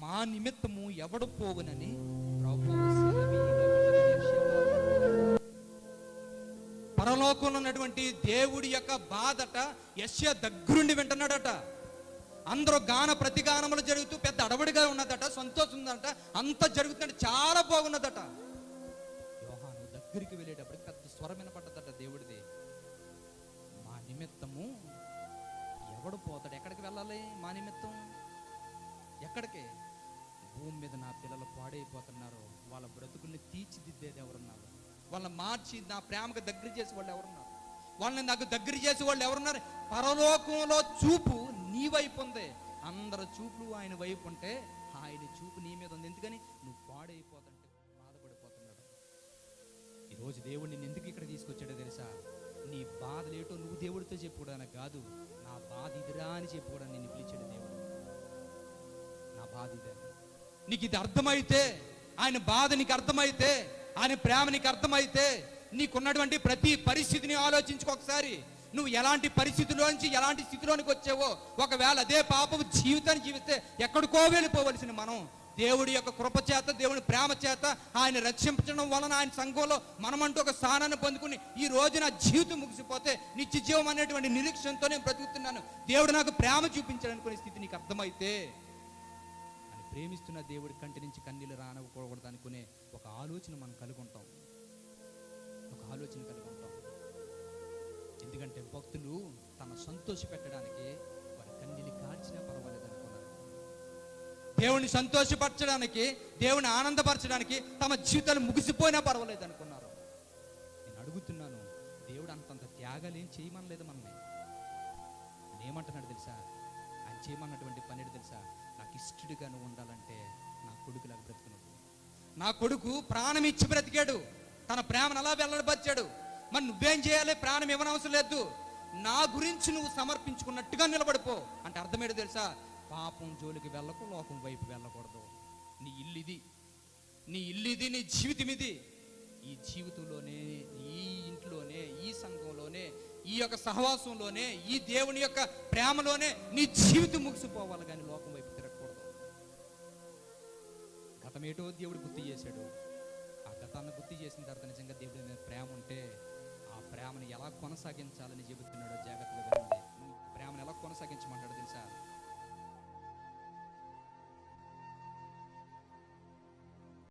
మా నిమిత్తము ఎవడు పోవునని ప్రభు పరలోకంలో ఉన్నటువంటి దేవుడి యొక్క బాధట యశ్య దగ్గరుండి వింటున్నాడట. అందరూ గాన ప్రతిగానములు జరుగుతూ పెద్ద అడవడిగా ఉన్నదట సంతోషం ఉందట అంత జరుగుతుందంటే చాలా బాగున్నదట. యోహాను దగ్గరికి వెళ్ళేటప్పుడు పెద్ద స్వరం వినపడ్డదట దేవుడిది. మా నిమిత్తము ఎవడు పోతాడు? ఎక్కడికి వెళ్ళాలి మా నిమిత్తం? ఎక్కడికి? భూమి మీద నా పిల్లలు పాడైపోతున్నారు వాళ్ళ బ్రతుకుల్ని తీర్చిదిద్దేది ఎవరున్నారు? వాళ్ళని మార్చి నా ప్రేమకు దగ్గర చేసే వాళ్ళు ఎవరున్నారు? వాళ్ళని నాకు దగ్గర చేసే వాళ్ళు ఎవరున్నారు? పరలోకంలో చూపు నీ వైపు ఉంది. అందరు చూపులు ఆయన వైపు ఉంటే ఆయన చూపు నీ మీద ఉంది. ఎందుకని? నువ్వు పాడైపోతుంటే బాధపడిపోతున్నాడు. ఈరోజు దేవుడు నిన్ను ఎందుకు ఇక్కడ తీసుకొచ్చాడో తెలుసా? నీ బాధలేటో నువ్వు దేవుడితో చెప్పుకోవడానికి కాదు నా బాధ ఇదిరా అని చెప్పుకోవడానికి నిన్ను పిలిచాడు దేవుడు. నా బాధ ఇదే నీకు ఇది అర్థమైతే ఆయన బాధ నీకు అర్థమైతే ఆయన ప్రేమ నీకు అర్థమైతే నీకున్నటువంటి ప్రతి పరిస్థితిని ఆలోచించుకో ఒకసారి. నువ్వు ఎలాంటి పరిస్థితిలోంచి ఎలాంటి స్థితిలోనికి వచ్చావో ఒకవేళ అదే పాపం జీవితాన్ని జీవిస్తే ఎక్కడికో వెళ్ళిపోవలసిన మనం. దేవుడి యొక్క కృప చేత దేవుని ప్రేమ చేత ఆయన రక్షించడం వలన ఆయన సంఘంలో మనమంటూ ఒక స్థానాన్ని పొందుకుని ఈ రోజు నా జీవితం ముగిసిపోతే నిత్య జీవం అనేటువంటి నిరీక్షణతో నేను బ్రతుకుతున్నాను. దేవుడు నాకు ప్రేమ చూపించాలనుకునే స్థితి నీకు అర్థమైతే ప్రేమిస్తున్న దేవుడి కంటి నుంచి కన్నీళ్ళు రానకూడదు అనుకునే ఒక ఆలోచన మనం కలుగుంటాం ఒక ఆలోచన కలుగుంటాం ఎందుకంటే భక్తులు తన సంతోష పెట్టడానికి వారి కన్నీళ్ళు కార్చినా పర్వాలేదు అనుకున్నారు. దేవుని సంతోషపరచడానికి దేవుని ఆనందపరచడానికి తమ జీవితాలు ముగిసిపోయినా పర్వాలేదు అనుకున్నారు. నేను అడుగుతున్నాను దేవుడు అంతంత త్యాగాలు ఏం చేయమనలేదు మనల్ని? ఆయన ఏమంటున్నాడు తెలుసా? ఆయన చేయమన్నటువంటి పని తెలుసా? నాకు నువ్వు ఉండాలంటే నా కొడుకులాగా బ్రతుకును. నా కొడుకు ప్రాణం ఇచ్చి బ్రతికాడు. తన ప్రేమను అలా వెళ్ళబచ్చాడు మరి నువ్వేం చేయాలి? ప్రాణం ఇవ్వనవసరం లేదు. నా గురించి నువ్వు సమర్పించుకున్నట్టుగా నిలబడిపో. అంటే అర్థమేంటో తెలుసా? పాపం జోలికి వెళ్ళకు లోకం వైపు వెళ్ళకూడదు. నీ ఇల్లు ఇది నీ ఇల్లు ఇది నీ జీవితం ఇది ఈ జీవితంలోనే ఈ ఇంట్లోనే ఈ సంఘంలోనే ఈ యొక్క సహవాసంలోనే ఈ దేవుని యొక్క ప్రేమలోనే నీ జీవితం ముగిసిపోవాలి కానీ లోకం గతమేటో దేవుడు గుర్తు చేశాడు. ఆ గతాన్ని గుర్తు చేసిన తర్వాత నిజంగా దేవుడి మీద ప్రేమ ఉంటే ఆ ప్రేమను ఎలా కొనసాగించాలని చెబుతున్నాడో జాగ్రత్తగా ప్రేమను ఎలా కొనసాగించమంటాడు తెలుసా?